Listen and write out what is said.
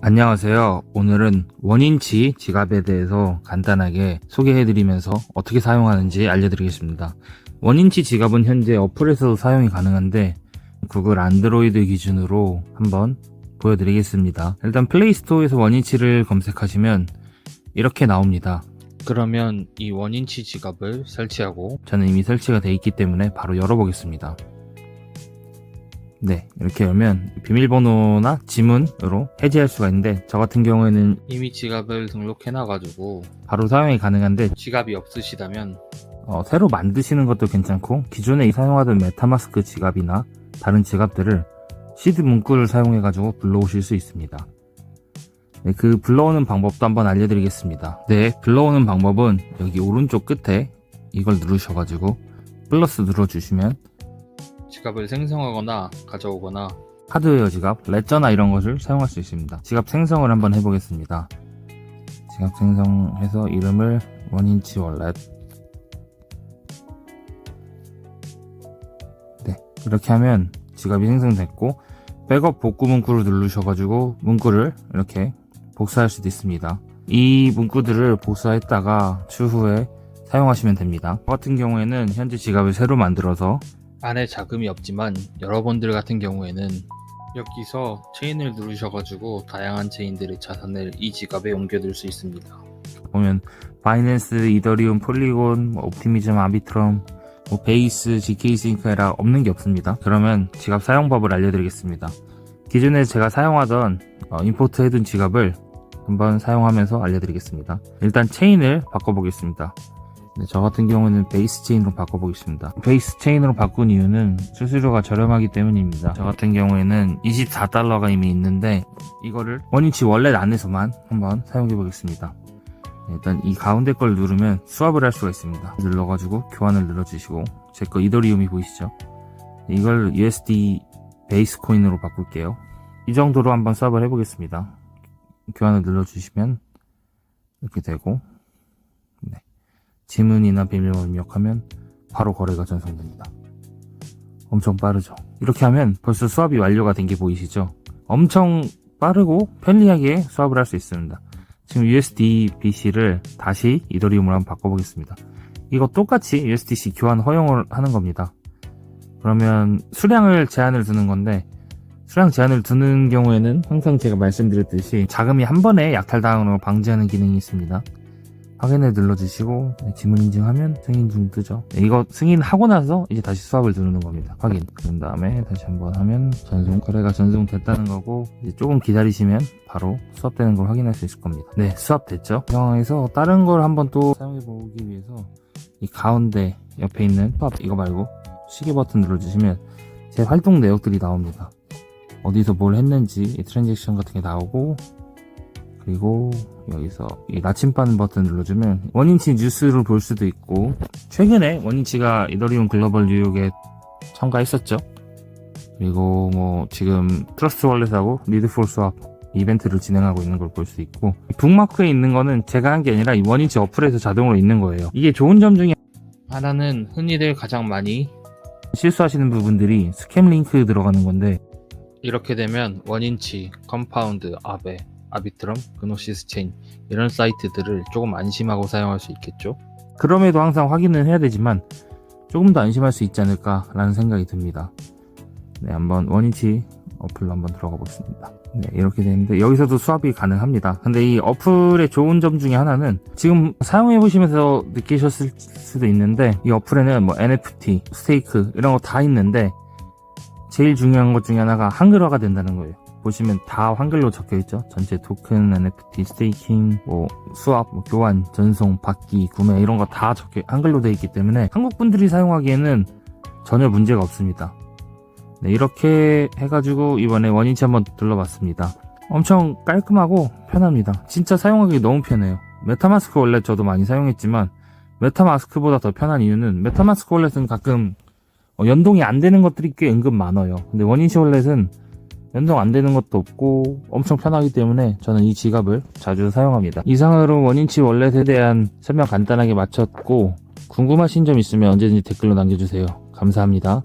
안녕하세요. 오늘은 원인치 지갑에 대해서 간단하게 소개해드리면서 어떻게 사용하는지 알려드리겠습니다. 원인치 지갑은 현재 어플에서도 사용이 가능한데 구글 안드로이드 기준으로 한번 보여드리겠습니다. 일단 플레이스토어에서 원인치를 검색하시면 이렇게 나옵니다. 그러면 이 원인치 지갑을 설치하고 저는 이미 설치가 되어 있기 때문에 바로 열어보겠습니다. 네, 이렇게 열면 비밀번호나 지문으로 해지할 수가 있는데 저 같은 경우에는 이미 지갑을 등록해놔가지고 바로 사용이 가능한데 지갑이 없으시다면 어, 새로 만드시는 것도 괜찮고 기존에 사용하던 메타마스크 지갑이나 다른 지갑들을 시드 문구를 사용해가지고 불러오실 수 있습니다. 네, 그 불러오는 방법도 한번 알려드리겠습니다. 네, 불러오는 방법은 여기 오른쪽 끝에 이걸 누르셔가지고 플러스 눌러주시면 지갑을 생성하거나 가져오거나 하드웨어 지갑, 레저나 이런 것을 사용할 수 있습니다. 지갑 생성을 한번 해보겠습니다. 지갑 생성해서 이름을 원인치 월렛 네, 이렇게 하면 지갑이 생성됐고 백업 복구 문구를 누르셔가지고 문구를 이렇게 복사할 수도 있습니다. 이 문구들을 복사했다가 추후에 사용하시면 됩니다. 저 같은 경우에는 현재 지갑을 새로 만들어서 안에 자금이 없지만 여러분들 같은 경우에는 여기서 체인을 누르셔가지고 다양한 체인들의 자산을 이 지갑에 옮겨둘 수 있습니다. 보면 바이낸스, 이더리움, 폴리곤, 뭐 옵티미즘, 아비트럼, 뭐 베이스, GK 싱크에라 없는 게 없습니다. 그러면 지갑 사용법을 알려드리겠습니다. 기존에 제가 사용하던 어, 임포트 해둔 지갑을 한번 사용하면서 알려드리겠습니다. 일단 체인을 바꿔보겠습니다. 네, 저 같은 경우는 베이스 체인으로 바꿔보겠습니다. 베이스 체인으로 바꾼 이유는 수수료가 저렴하기 때문입니다. 저 같은 경우에는 24달러가 이미 있는데 이거를 원인치 월렛 안에서만 한번 사용해 보겠습니다. 네, 일단 이 가운데 걸 누르면 수압을 할 수가 있습니다. 눌러가지고 교환을 눌러주시고 제 거 이더리움이 보이시죠? 네, 이걸 USD 베이스 코인으로 바꿀게요. 이 정도로 한번 수압을 해보겠습니다. 교환을 눌러주시면 이렇게 되고 네. 지문이나 비밀번호 입력하면 바로 거래가 전송됩니다. 엄청 빠르죠. 이렇게 하면 벌써 수압이 완료가 된 게 보이시죠? 엄청 빠르고 편리하게 수압을 할 수 있습니다. 지금 USDBC를 다시 이더리움으로 한번 바꿔보겠습니다. 이거 똑같이 USDC 교환 허용을 하는 겁니다. 그러면 수량을 제한을 두는 건데 수량 제한을 두는 경우에는 항상 제가 말씀드렸듯이 자금이 한 번에 약탈당하는 걸 방지하는 기능이 있습니다. 확인을 눌러주시고 네, 지문 인증하면 승인 중 뜨죠. 네, 이거 승인하고 나서 이제 다시 수압을 누르는 겁니다. 확인. 그런 다음에 다시 한번 하면 전송 거래가 전송됐다는 거고 이제 조금 기다리시면 바로 수압되는 걸 확인할 수 있을 겁니다. 네, 수압됐죠. 이 상황에서 다른 걸 한번 또 사용해 보기 위해서 이 가운데 옆에 있는 수압 이거 말고 시계 버튼 눌러주시면 제 활동 내역들이 나옵니다. 어디서 뭘 했는지 이 트랜잭션 같은 게 나오고 그리고 여기서 이 나침반 버튼 눌러주면 원인치 뉴스를 볼 수도 있고 최근에 원인치가 이더리움 글로벌 뉴욕에 참가했었죠. 그리고 뭐 지금 트러스트 월렛하고 리드폴 수압 이벤트를 진행하고 있는 걸 볼 수 있고 북마크에 있는 거는 제가 한 게 아니라 이 원인치 어플에서 자동으로 있는 거예요. 이게 좋은 점 중에 하나는 흔히들 가장 많이 실수하시는 부분들이 스캠 링크 들어가는 건데 이렇게 되면 원인치, 컴파운드, 아베, 아비트럼, 그노시스 체인 이런 사이트들을 조금 안심하고 사용할 수 있겠죠. 그럼에도 항상 확인은 해야 되지만 조금 더 안심할 수 있지 않을까라는 생각이 듭니다. 네, 한번 원인치 어플로 한번 들어가 보겠습니다. 네, 이렇게 되는데 여기서도 수압이 가능합니다. 근데 이 어플의 좋은 점 중에 하나는 지금 사용해 보시면서 느끼셨을 수도 있는데 이 어플에는 뭐 NFT, 스테이크 이런 거 다 있는데 제일 중요한 것 중에 하나가 한글화가 된다는 거예요. 보시면 다 한글로 적혀 있죠. 전체 토큰, NFT, 스테이킹, 뭐 수압, 뭐 교환, 전송, 받기, 구매 이런 거 다 적혀 한글로 되어 있기 때문에 한국 분들이 사용하기에는 전혀 문제가 없습니다. 네, 이렇게 해가지고 이번에 원인치 한번 둘러봤습니다. 엄청 깔끔하고 편합니다. 진짜 사용하기 너무 편해요. 메타마스크 원래 저도 많이 사용했지만 메타마스크보다 더 편한 이유는 메타마스크 월렛은 가끔 어, 연동이 안 되는 것들이 꽤 은근 많아요. 근데 원인치 월렛은 연동 안 되는 것도 없고 엄청 편하기 때문에 저는 이 지갑을 자주 사용합니다. 이상으로 원인치 월렛에 대한 설명 간단하게 마쳤고 궁금하신 점 있으면 언제든지 댓글로 남겨주세요. 감사합니다.